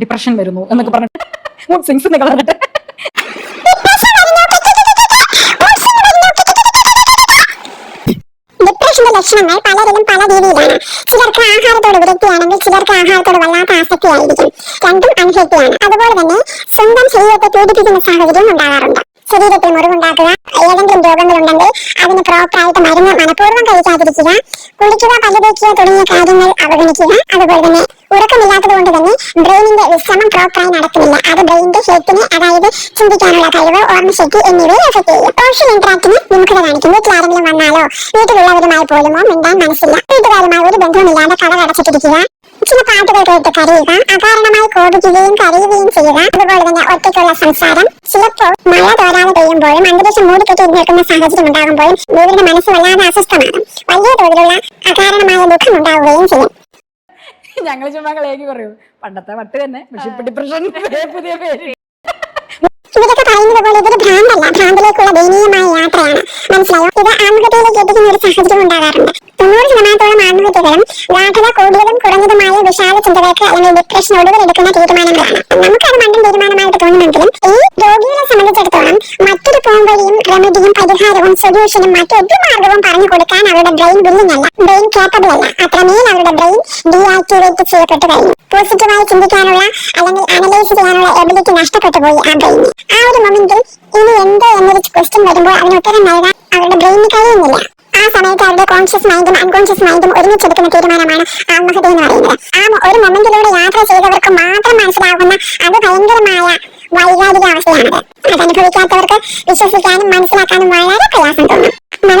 Depression വരുന്നു എന്നൊക്കെ പറഞ്ഞിട്ട് സിങ്സ് എന്നൊക്കെ പറഞ്ഞിട്ട് ലക്ഷണങ്ങൾ പലരിലും പല രീതിയിലാണ്. ചിലർക്ക് ആഹാരത്തോട് വിരക്തിയാണെങ്കിൽ ചിലർക്ക് ആഹാരത്തോട് വല്ലാത്ത ആസക്തിയായിരിക്കും രണ്ടും അൺഹെൽത്തിയാണ് അതുപോലെ തന്നെ സ്വന്തം ശരീരത്തെ പീഡിപ്പിക്കുന്ന സാഹചര്യം ഉണ്ടാകാറുണ്ട് ശരീരത്തിൽ മുറിവുണ്ടാക്കുക ഏതെങ്കിലും രോഗങ്ങളുണ്ടെങ്കിൽ അതിന് പ്രോപ്പറായിട്ട് മരുന്ന് മനഃപൂർവം കഴിക്കാതിരിക്കുക കുളിക്കുക പല്ലുതേക്കുക തുടങ്ങിയ കാര്യങ്ങൾ അവഗണിക്കുക. അതുപോലെ തന്നെ ബ്രെയിനിന്റെ വിശ്രമം പ്രോപ്പറായി നടക്കുന്നില്ല. അത് ബ്രെയിനിന്റെ ഹെൽത്തിനെ അതായത് ചിന്തിക്കാനുള്ള കഴിവ് ഓർമ്മശക്തി എന്നിവയെ എഫക്ട് ചെയ്യും. സോഷ്യൽ ഇന്ററാക്ടിന് വിമുഖത കാണിക്കും. വീട്ടിൽ ആരെങ്കിലും വന്നാലോ? വീട്ടിലുള്ളവരുമായി പോലുമോ മിണ്ടാൻ മനസ്സില്ല. വീട്ടുകാരുമായി ഒരു ബന്ധവുമില്ലാതെ കട അടച്ചിട്ടിരിക്കുക ചില പാട്ടുകൾ കേട്ട് കരയുക അകാരണമായി കോപിക്കുകയും കരയുകയും ചെയ്യുക. അതുപോലെ തന്നെ ഒറ്റയ്ക്കുള്ള സംസാരം. ചിലപ്പോൾ മഴ തോരാതെ പെയ്യുമ്പോഴും അന്തരീക്ഷം മൂടിക്കെട്ടി നിൽക്കുന്ന സാഹചര്യം ഉണ്ടാകുമ്പോഴും ഇവരുടെ മനസ്സ് വല്ലാതെ അസ്വസ്ഥമാകും. വലിയ തോതിലുള്ള അകാരണമായ ദുഃഖം ഉണ്ടാവുകയും ചെയ്യും. ഞങ്ങൾ ചുമ്മാ കളിയാക്കി പറയൂ പണ്ടത്തെ വട്ട് തന്നെ പക്ഷെ ഇപ്പൊ ഡിപ്രഷൻ പുതിയ പേര്. ഇതൊക്കെ പറയുന്നത് പോലെ ഇതൊരു ഭ്രാന്തല്ല. ഭ്രാന്തിലേക്കുള്ള ദയനീയമായ യാത്രയാണ്. മനസ്സിലായോ? ഇത് ആത്മഹത്യയിലേക്ക് എത്തിക്കുന്ന ഒരു സാഹചര്യം ഉണ്ടാകാറുണ്ട്. തൊണ്ണൂറ് ശതമാനത്തോളം ആൺകുട്ടികളും ഗാഠത കൂടിയതും കുറഞ്ഞതുമായ വിശാല ചിന്തകൾക്ക് അല്ലെങ്കിൽ ഡിപ്രഷൻ എടുക്കുന്ന തീരുമാനങ്ങളാണ്. നമുക്കത് മണ്ടും തീരുമാനമായിട്ട് തോന്നുമെങ്കിലും ഈ സൊല്യൂഷനും മറ്റൊരു മാർഗവും പറഞ്ഞു കൊടുക്കാൻ അവരുടെ ബ്രെയിൻ വില്ലിംഗ് അല്ല. ബ്രെയിൻ കേപ്പബിൾ അല്ല. അത്രമേൽ അവരുടെ ബ്രെയിൻ ഡീആക്ടിവേറ്റ് ചെയ്യപ്പെട്ടു കഴിഞ്ഞു. പോസിറ്റീവായി ചിന്തിക്കാനുള്ള അല്ലെങ്കിൽ അനലൈസ് ചെയ്യാനുള്ള എബിലിറ്റി നഷ്ടപ്പെട്ടു പോയി ആ ബ്രെയിൻ ആ ഒരു മൊമെന്റിൽ ഇനി എന്ത് എന്നൊരു ക്വസ്റ്റ്യൻ വരുമ്പോൾ അതിന് ഉത്തരം നൽകാൻ അവരുടെ ബ്രെയിനിന് കഴിയുന്നില്ല. ആ സമയത്ത് അവരുടെ കോൺഷ്യസ് മൈൻഡും അൺകോൺഷ്യസ് മൈൻഡും ഒരുമിച്ചെടുക്കുന്ന തീരുമാനമാണ് ആത്മഹത്യ എന്ന് പറയുന്നത്. ആ ഒരു മൊമെന്റിലൂടെ യാത്ര ചെയ്തവർക്ക് മാത്രം മനസ്സിലാകുന്ന അത് ഭയങ്കരമായ വൈകാരിക അവസ്ഥയാണത് അത് അനുഭവിക്കാത്തവർക്ക് വിശ്വസിക്കാനും മനസ്സിലാക്കാനും വളരെ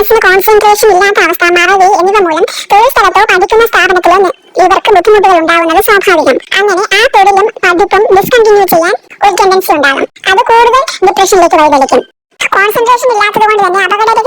മനസ്സിന് കോൺസെൻട്രേഷൻ ഇല്ലാത്ത അവസ്ഥ മറവി എന്നിവ മൂലം തൊഴിൽ സ്ഥലത്തോ പഠിക്കുന്ന സ്ഥാപനത്തിലോ ഇവർക്ക് ബുദ്ധിമുട്ടുകൾ ഉണ്ടാവുന്നത് സ്വാഭാവികം. അങ്ങനെ ആ തൊഴിലും പഠിപ്പും ഡിസ്കണ്ടിന്യൂ ചെയ്യാൻ ഒരു ടെൻഡൻസി ഉണ്ടാകും. അത് കൂടുതൽ ഡിപ്രഷനിലേക്ക് വഴിതെളിക്കും. കോൺസെൻട്രേഷൻ ഇല്ലാത്തത് കൊണ്ട് തന്നെ ഡ്രൈവിംഗ്